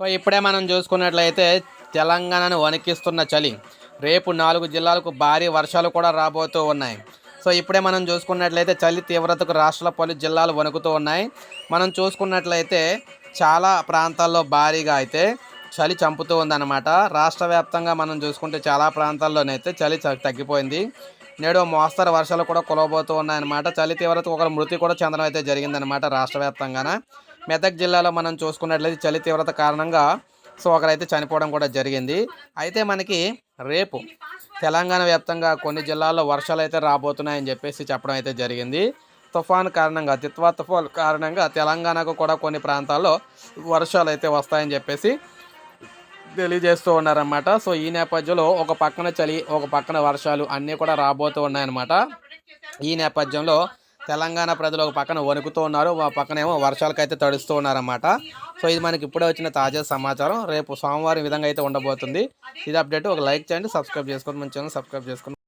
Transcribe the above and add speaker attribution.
Speaker 1: So ఇప్పుడే మనం చూసుకున్నట్లయితే తెలంగాణను వణికిస్తున్న చలి. రేపు నాలుగు జిల్లాలకు భారీ వర్షాలు కూడా రాబోతూ ఉన్నాయి. సో ఇప్పుడే మనం చూసుకున్నట్లయితే చలి తీవ్రతకు రాష్ట్రాల పలు జిల్లాలు వణుకుతూ ఉన్నాయి. మనం చూసుకున్నట్లయితే చాలా ప్రాంతాల్లో భారీగా అయితే చలి చంపుతూ ఉందన్నమాట. రాష్ట్ర వ్యాప్తంగా మనం చూసుకుంటే చాలా ప్రాంతాల్లోనైతే చలి తగ్గిపోయింది. నేడు మోస్తరు వర్షాలు కూడా కులవబోతూ ఉన్నాయన్నమాట. చలి తీవ్రత ఒకరు మృతి కూడా చెందడం అయితే జరిగిందనమాట రాష్ట్ర వ్యాప్తంగాన. మెదక్ జిల్లాలో మనం చూసుకున్నట్లయితే చలి తీవ్రత కారణంగా సో ఒకరైతే చనిపోవడం కూడా జరిగింది. అయితే మనకి రేపు తెలంగాణ వ్యాప్తంగా కొన్ని జిల్లాల్లో వర్షాలు అయితే రాబోతున్నాయని చెప్పేసి చెప్పడం అయితే జరిగింది. తుఫాన్ కారణంగా తిత్వా తుఫాన్ కారణంగా తెలంగాణకు కూడా కొన్ని ప్రాంతాల్లో వర్షాలు అయితే వస్తాయని చెప్పేసి తెలియజేస్తూ ఉన్నారన్నమాట. సో ఈ నేపథ్యంలో ఒక పక్కన చలి ఒక పక్కన వర్షాలు అన్నీ కూడా రాబోతూ ఉన్నాయన్నమాట. ఈ నేపథ్యంలో తెలంగాణ ప్రజలు ఒక పక్కన వణుకుతూ ఉన్నారు ఒక పక్కనేమో వర్షాలకైతే తడుస్తూ ఉన్నారన్నమాట. సో ఇది మనకి ఇప్పుడే వచ్చిన తాజా సమాచారం. రేపు సోమవారం విధంగా అయితే ఉండబోతుంది. ఇది అప్డేట్. ఒక లైక్ చేయండి సబ్స్క్రైబ్ చేసుకోండి. మన ఛానల్ సబ్స్క్రైబ్ చేసుకోండి.